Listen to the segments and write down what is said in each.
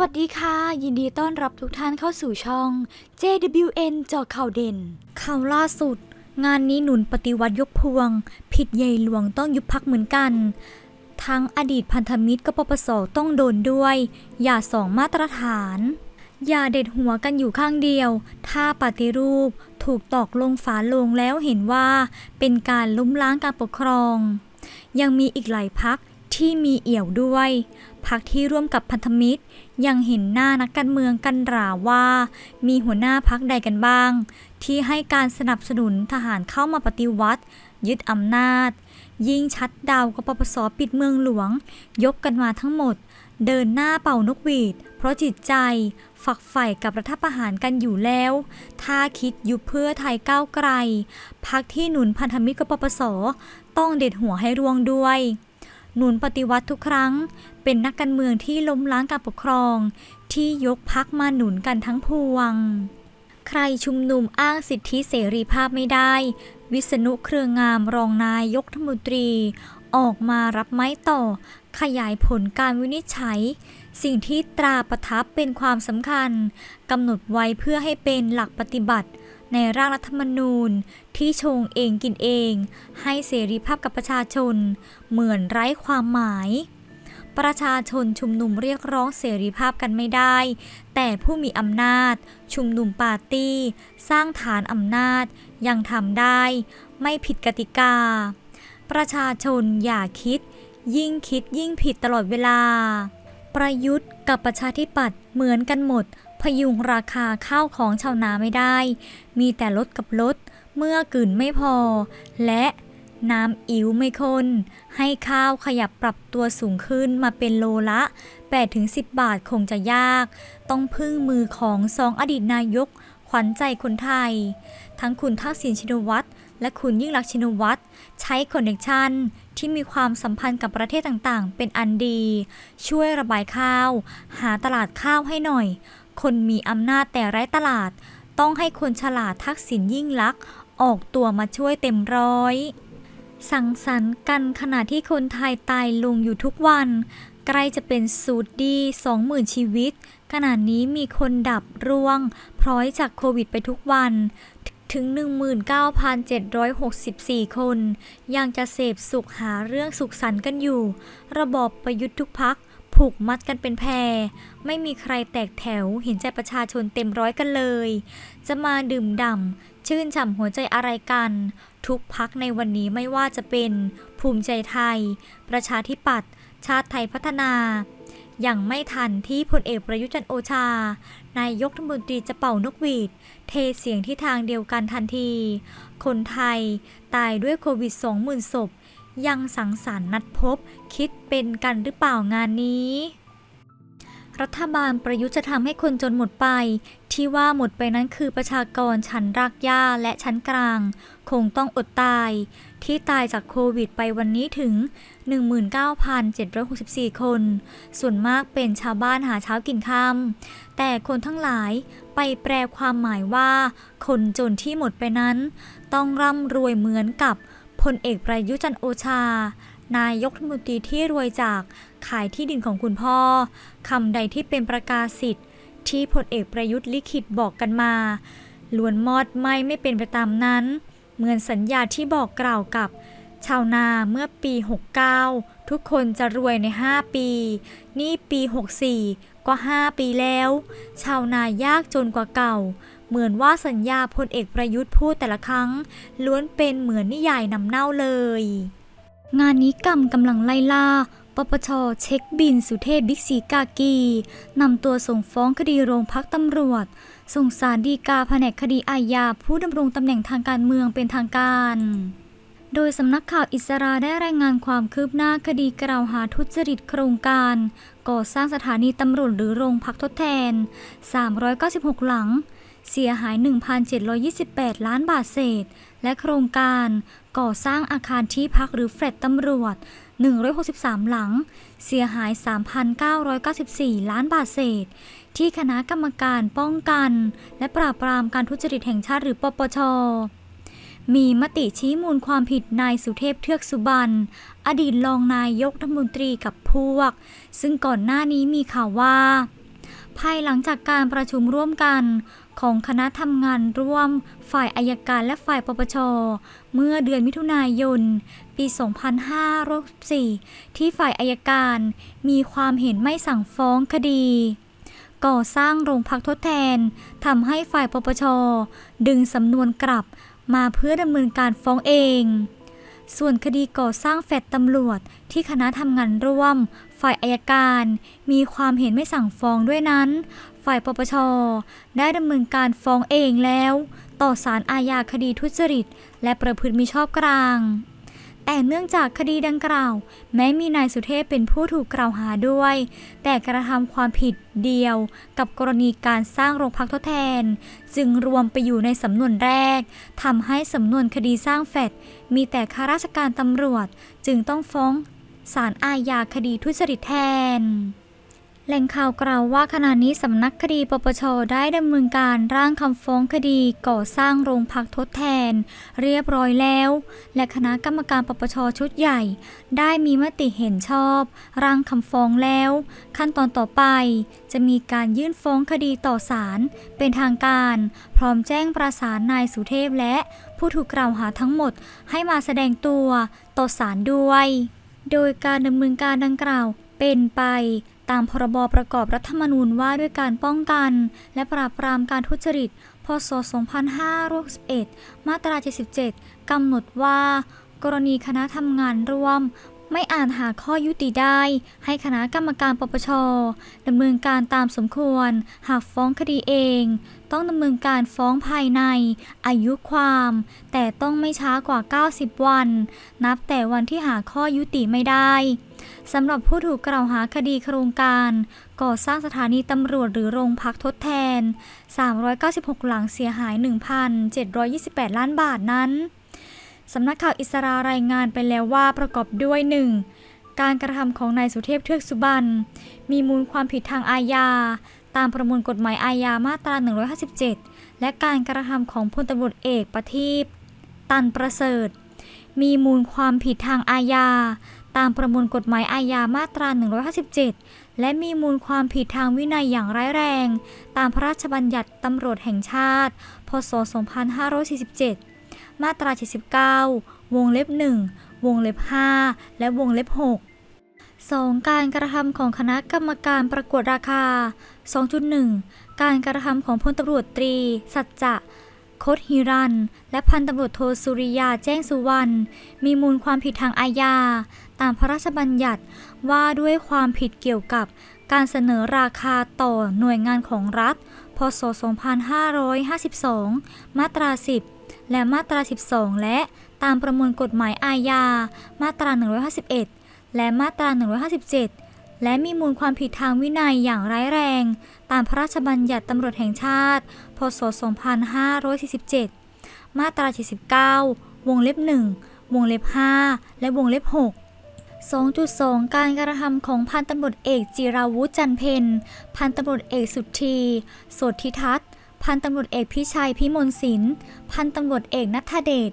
วัสดีค่ะ ยินดีต้อนรับทุกท่านเข้าสู่ช่อง JWN จอข่าวเด่น ข่าวล่าสุด งานนี้หนุนปฏิวัติยกพวง ผิดใหญ่หลวงต้องยุบพักเหมือนกัน ทั้งอดีตพันธมิตรกบปปสต้องโดนด้วย อย่าสองมาตรฐาน อย่าเด็ดหัวกันอยู่ข้างเดียว ถ้าปฏิรูปถูกตอกลงฝาโลงแล้วเห็นว่าเป็นการล้มล้างการปกครอง ยังมีอีกหลายพักที่มีเอี่ยวด้วย พักที่ร่วมกับพันธมิตร ยังเห็นหน้านักการเมืองกันหราว่า มีหัวหน้าพักใดกันบ้าง ที่ให้การสนับสนุนทหารเข้ามาปฏิวัติ ยึดอำนาจ ยิ่งชัดดาวกปปสปิดเมืองหลวง ยกกันมาทั้งหมด เดินหน้าเป่านกหวีด เพราะจิตใจ ฝักใฝ่กับรัฐประหารกันอยู่แล้ว ถ้าคิดยุบเพื่อไทยก้าวไกล พักที่หนุนพันธมิตรกปปสต้องเด็ดหัวให้ร่วงด้วย หนุนปฏิวัติทุกครั้ง เป็นนักการเมืองที่ล้มล้างการปกครอง ที่ยกพักมาหนุนกันทั้งพวง ใครชุมนุมอ้างสิทธิเสรีภาพไม่ได้ วิษณุเครืองามรองนายกรัฐมนตรี ออกมารับไม้ต่อ ขยายผลการวินิจฉัย สิ่งที่ตราประทับเป็นความสำคัญกำหนดไว้เพื่อให้เป็นหลักปฏิบัติ ในร่างรัฐธรรมนูญที่ชงเองกินเอง ให้เสรีภาพกับประชาชน เหมือนไร้ความหมาย ประชาชนชุมนุมเรียกร้องเสรีภาพกันไม่ได้ แต่ผู้มีอำนาจ ชุมนุมปาร์ตี้ สร้างฐานอำนาจ ยังทำได้ ไม่ผิดกติกา ประชาชนอย่าคิด ยิ่งคิดยิ่งผิดตลอดเวลาประยุทธ์กับประชาธิปัตย์เหมือนกันหมด พยุงราคาข้าวของชาวนาไม่ได้ มีแต่ลดกับลด เมื่อกลืนไม่พอ และน้ำอิ๋วไม่ข้นให้ข้าวขยับปรับตัวสูงขึ้นมาเป็นโลละ 8-10 บาทคงจะยาก ต้องพึ่งมือของสองอดีตนายก ขวัญใจคนไทย ทั้งคุณทักษิณชินวัตรและคุณยิ่งรักษ์ชินวัตรใช้คอนเนคชันที่มีความสัมพันธ์กับประเทศต่างๆ เป็นอันดี ช่วยระบายข้าว หาตลาดข้าวให้หน่อย คนมีอำนาจแต่ไร้ตลาด ต้องให้คนฉลาดทักษิณยิ่งลักษณ์ออกตัวมาช่วยเต็มร้อย สังสรรค์กันขณะที่คนไทยตายลงอยู่ทุกวัน ใกล้จะเป็นสูตรดี 20,000 ชีวิต ขณะนี้มีคนดับร่วง พร้อยจากโควิดไปทุกวันถึง 19,764 คน ยังจะเสพสุขหาเรื่องสุขสันต์กันอยู่ ระบอบประยุทธ์ทุกพัก ผูกมัดกันเป็นแพร ไม่มีใครแตกแถวเห็นใจประชาชนเต็มร้อยกันเลย จะมาดื่มด่ำชื่นฉ่ำหัวใจอะไรกัน ทุกพักในวันนี้ไม่ว่าจะเป็น ภูมิใจไทย ประชาธิปัตย์ชาติไทยพัฒนา อย่างไม่ทันที่พลเอกประยุจันโอชา นายกรัฐมนตรีจะเป่านกหวีด เทเสียงที่ทางเดียวกันทันที คนไทยตายด้วยโควิด 20,000ศพ ยังสังสรรค์นัดพบ คิดเป็นกันหรือเปล่างานนี้ รัฐบาลประยุทธ์จะทำให้คนจนหมดไป ที่ว่าหมดไปนั้นคือประชากรชั้นรากหญ้าและชั้นกลาง คงต้องอดตาย ที่ตายจากโควิดไปวันนี้ถึง 19,764 คน ส่วนมากเป็นชาวบ้านหาเช้ากินค่ำแต่คนทั้งหลายไปแปลความหมายว่า คนจนที่หมดไปนั้น ต้องร่ำรวยเหมือนกับ พลเอกประยุจันโอชา นายกรัฐมนตรีที่รวยจากขายที่ดินของคุณพ่อคำใดที่เป็นประกาศสิทธิ์ ที่พลเอกประยุทธ์ลิขิตบอกกันมาล้วนมอดไหม่ไม่เป็นไปตามนั้น เหมือนสัญญาที่บอกกล่าวกับ ชาวนาเมื่อปี 69 ทุกคนจะรวยใน 5 ปี นี่ปี 64 ก็ 5 ปีแล้ว ชาวนายากจนกว่าเก่า เหมือนว่าสัญญาพลเอกประยุทธ์พูดแต่ละครั้ง ล้วนเป็นเหมือนนิยายนำเน่าเลย งานนี้กรรมกำลังไล่ล่าปปชเช็คบินสุเทพบิ๊กซีกากีนำตัวส่งฟ้องคดีโรงพักตำรวจ ส่งสารดีกาแผนกคดีอาญาผู้ดำรงตำแหน่งทางการเมืองเป็นทางการ โดยสำนักข่าวอิสราได้รายงานความคืบหน้าคดีกล่าวหาทุจริตโครงการ ก่อสร้างสถานีตำรวจหรือโรงพักทดแทน 396 หลัง เสียหาย 1,728 ล้านบาทเศษ และโครงการก่อสร้างอาคารที่พักหรือแฟลตตำรวจ 163 หลัง เสียหาย 3,994 ล้านบาทเศษ ที่คณะกรรมการป้องกัน และปราบปรามการทุจริตแห่งชาติหรือปปชมีมติชี้มูลความผิดนายสุเทพเทือกสุบรรณอดีตรองนายกรัฐมนตรีกับพวก ซึ่งก่อนหน้านี้มีข่าวว่า ภายหลังจากการประชุมร่วมกัน ของคณะทำงานร่วม ฝ่ายอายการและฝ่ายปปช เมื่อเดือนมิถุนายน ปี 2564 ที่ฝ่ายอายการมีความเห็นไม่สั่งฟ้องคดี ก่อสร้างโรงพักทดแทนทำให้ฝ่ายปปช ดึงสำนวนกลับมาเพื่อดำเนินการฟ้องเอง ส่วนคดีก่อสร้างแฟลตตำรวจที่คณะทำงานร่วม ฝ่ายอายการ มีความเห็นไม่สั่งฟ้องด้วยนั้น ฝ่ายปปช ได้ดำเนินการฟ้องเองแล้ว ต่อศาลอาญาคดีทุจริต และประพฤติมิชอบกลาง แต่เนื่องจากคดีดังกล่าว แม้มีนายสุเทพเป็นผู้ถูกกล่าวหาด้วย แต่กระทำความผิดเดียวกับกรณีการสร้างโรงพักทดแทน จึงรวมไปอยู่ในสำนวนแรกทำให้สำนวนคดีสร้างแฟดมีแต่ข้าราชการตำรวจจึงต้องฟ้องศาลอาญาคดีทุจริตแทน แหล่งข่าวกล่าวว่าขณะนี้สำนักคดีปปชได้ดำเนินการร่างคำฟ้องคดีก่อสร้างโรงพักทดแทน เรียบร้อยแล้ว และคณะกรรมการปปชชุดใหญ่ ได้มีมติเห็นชอบ ร่างคำฟ้องแล้ว ขั้นตอนต่อไป จะมีการยื่นฟ้องคดีต่อศาลเป็นทางการ พร้อมแจ้งประสานนายสุเทพและผู้ถูกกล่าวหาทั้งหมดให้มาแสดงตัวต่อศาลด้วย โดยการดำเนินการดังกล่าวเป็นไป ตามพรบประกอบรัฐธรรมนูญว่าด้วยการป้องกัน และปราบปรามการทุจริต พศ 2561 มาตรา 77 กำหนดว่า กรณีคณะทำงานร่วม ไม่อ่าจหาข้อยุติได้ ให้คณะกรรมการปปชดำเนินการตามสมควร หากฟ้องคดีเอง ต้องดำเนินการฟ้องภายใน อายุความ แต่ต้องไม่ช้ากว่า 90 วัน นับแต่วันที่หาข้อยุติไม่ได้สำหรับผู้ถูกกล่าวหาคดีโครงการ ก่อสร้างสถานีตำรวจหรือโรงพักทดแทน 396 หลังเสียหาย 1,728 ล้านบาทนั้น สำนักข่าวอิสรารายงานไปแล้วว่าประกอบด้วย 1. การกระทำของนายสุเทพเทือกสุบรรณมีมูลความผิดทางอาญา ตามประมวลกฎหมายอาญามาตรา 157 และการกระทำของพลตำรวจเอกประทีปตันประเสริฐ มีมูลความผิดทางอาญา ตามประมวลกฎหมายอาญามาตรา 157 และมีมูลความผิดทางวินัยอย่างร้ายแรง ตามพระราชบัญญัติตำรวจแห่งชาติ พศ 2547 มาตรา 79 วงเล็บ 1 วงเล็บ 5 และวงเล็บ 6 2. การกระทำของคณะกรรมการประกวดราคา 2.1 การกระทำของพลตำรวจตรี สัจจะคดฮิรัน และพันตำรวจโทสุริยาแจ้งสุวรรณมีมูลความผิดทางอาญา ตามพระราชบัญญัติว่าด้วยความผิดเกี่ยวกับการเสนอราคาต่อหน่วยงานของรัฐ พศ 2552 มาตรา 10 และมาตรา 12 และตามประมวลกฎหมายอาญา มาตรา 151 และมาตรา 157 และมีมูลความผิดทางวินัยอย่างร้ายแรง ตามพระราชบัญญัติตำรวจแห่งชาติ พศ 2547 มาตรา 79 วงเล็บ 1 วงเล็บ 5 และวงเล็บ 6 2.2 การกระทำของพันตำรวจเอกจิราวุธจันเพนพันตำรวจเอกสุทธีโสธิทัศน์ พันตำรวจเอกพิชัยพิมลศิลป์พันตำรวจเอกนัทเดช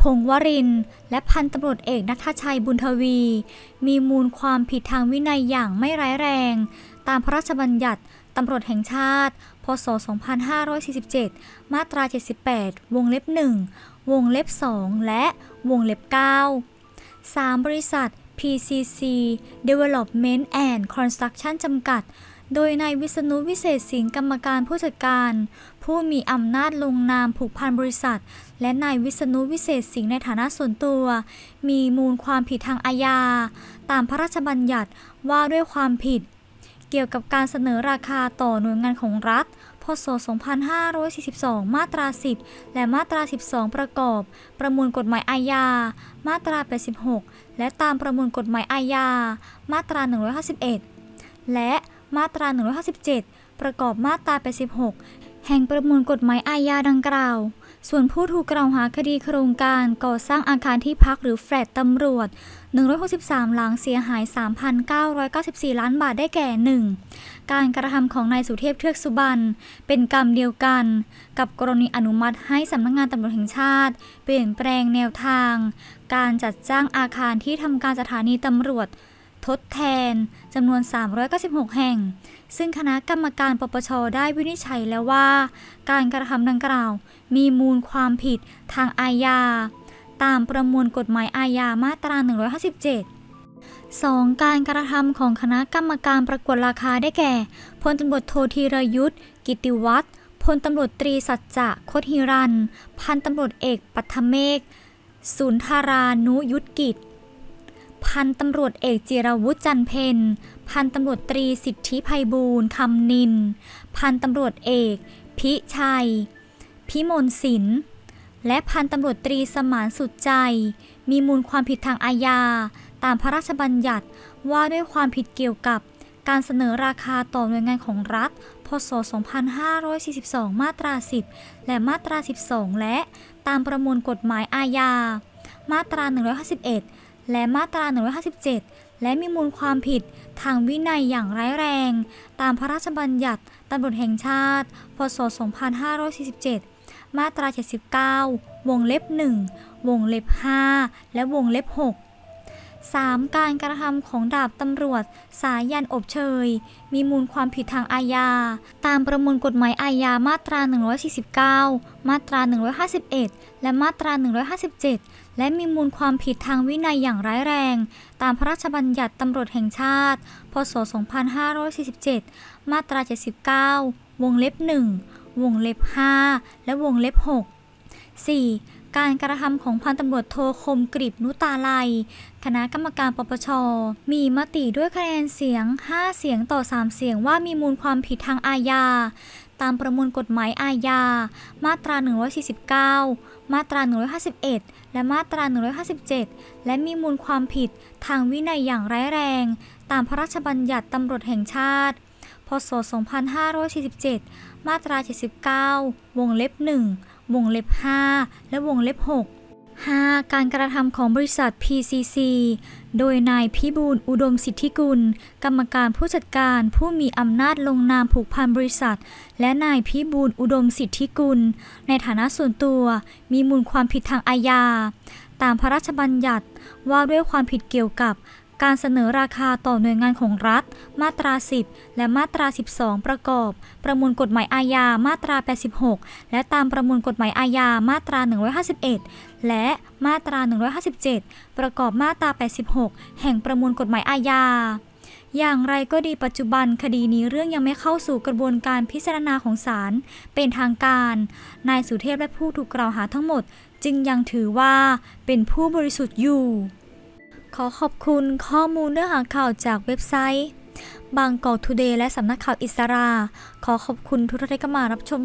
พงวริน และพันตำรวจเอกนัทชัยบุญทวี มีมูลความผิดทางวินัยอย่างไม่ร้ายแรง ตามพระราชบัญญัติตำรวจแห่งชาติ พศ 2547 มาตรา 78 วงเล็บ 1 วงเล็บ 2 และวงเล็บ 9 3. บริษัท PCC Development and Construction จำกัด โดยนายวิษณุวิเศษสิงห์กรรมการผู้จัดการ ผู้มีอำนาจลงนามผูกพันบริษัท และนายวิษณุวิเศษสิงห์ในฐานะส่วนตัว มีมูลความผิดทางอาญา ตามพระราชบัญญัติว่าด้วยความผิด เกี่ยวกับการเสนอราคาต่อหน่วยงานของรัฐ ศ 2542 มาตรา 10 และมาตรา 12 ประกอบ ประมวลกฎหมายอาญา มาตรา 86 และตามประมวลกฎหมายอาญา มาตรา 151 และมาตรา 157 ประกอบมาตรา 86 แห่งประมวลกฎหมายอาญาดังกล่าว ส่วนผู้ถูกกล่าวหาคดีโครงการก่อสร้างอาคารที่พักหรือแฟลตตำรวจ 163 หลังเสียหาย 3,994 ล้านบาทได้แก่ 1. การกระทำของนายสุเทพเทือกสุบรรณเป็นกรรมเดียวกัน กับกรณีอนุมัติให้สำนักงานตำรวจแห่งชาติ เปลี่ยนแปลงแนวทาง การจัดจ้างอาคารที่ทำการสถานีตำรวจ ทดแทนจำนวน 396 แห่ง ซึ่งคณะกรรมการปปชได้วินิจฉัยแล้วว่า การกระทำดังกล่าว มีมูลความผิดทางอาญา ตามประมวลกฎหมายอาญามาตรา 157 2. การกระทำของคณะกรรมการประกวดราคาได้แก่ พลตำรวจโทธีรยุทธ์กิติวัฒน์พลตำรวจตรีสัจจะโคตฮิรัน พันตำรวจเอกปัทเมฆสุนทารานุยุทธกิจ พันตำรวจเอกจิรวุฒิจันเพน พันตำรวจตรีสิทธิภัยบูรณ์คำนิน พันตำรวจเอก พิชัย พิมลศิลป์และพันตำรวจตรีสมานสุดใจ มีมูลความผิดทางอาญา ตามพระราชบัญญัติว่าด้วยความผิดเกี่ยวกับการเสนอราคาต่อหน่วยงานของรัฐ พศ 2542 มาตรา 10 และมาตรา 12 และตามประมวลกฎหมายอาญา มาตรา 151 และมาตรา 157 และมีมูลความผิดทางวินัยอย่างร้ายแรง ตามพระราชบัญญัติตำรวจแห่งชาติ พศ 2547 มาตรา 79 วงเล็บ 1 วงเล็บ 5 และวงเล็บ 6 3. การกระทำของดาบตำรวจ สายันอบเชย มีมูลความผิดทางอาญา ตามประมวลกฎหมายอาญามาตรา 149 มาตรา 151 และมาตรา 157 และมีมูลความผิดทางวินัยอย่างร้ายแรง ตามพระราชบัญญัติตำรวจแห่งชาติ พศ 2547 มาตรา 79 วงเล็บ 1 วงเล็บ 5 และวงเล็บ 6 4. การกระทำของพันตำรวจโทคมกริบนุตาลัย คณะกรรมการปปช มีมติด้วยคะแนนเสียง 5 เสียงต่อ 3 เสียงว่ามีมูลความผิดทางอาญา ตามประมวลกฎหมายอาญา มาตรา 149 มาตรา 151 และมาตรา 157 และมีมูลความผิดทางวินัยอย่างร้ายแรง ตามพระราชบัญญัติตำรวจแห่งชาติ พศ 2547 มาตรา 79 วงเล็บ 1 วงเล็บ 5 และวงเล็บ 6 5. การกระทำของบริษัท PCC โดยนายพิบูลอุดมสิทธิกุล กรรมการผู้จัดการผู้มีอำนาจลงนามผูกพันบริษัท และนายพิบูลอุดมสิทธิกุล ในฐานะส่วนตัวมีมูลความผิดทางอาญา ตามพระราชบัญญัติว่าด้วยความผิดเกี่ยวกับการเสนอราคาต่อหน่วยงานของรัฐ มาตรา 10 และมาตรา 12 ประกอบ ประมวลกฎหมายอาญา มาตรา 86 และตามประมวลกฎหมายอาญา มาตรา 151 และมาตรา 157 ประกอบมาตรา 86 แห่งประมวลกฎหมายอาญา อย่างไรก็ดีปัจจุบันคดีนี้เรื่องยังไม่เข้าสู่กระบวนการพิจารณาของศาลเป็นทางการ นายสุเทพและผู้ถูกกล่าวหาทั้งหมด จึงยังถือว่าเป็นผู้บริสุทธิ์อยู่ ขอขอบคุณข้อมูลเนื้อหาข่าวจากเว็บไซต์บางกอกทูเดย์และสำนักข่าวอิสรา ขอขอบคุณทุกท่านที่เข้ามารับชม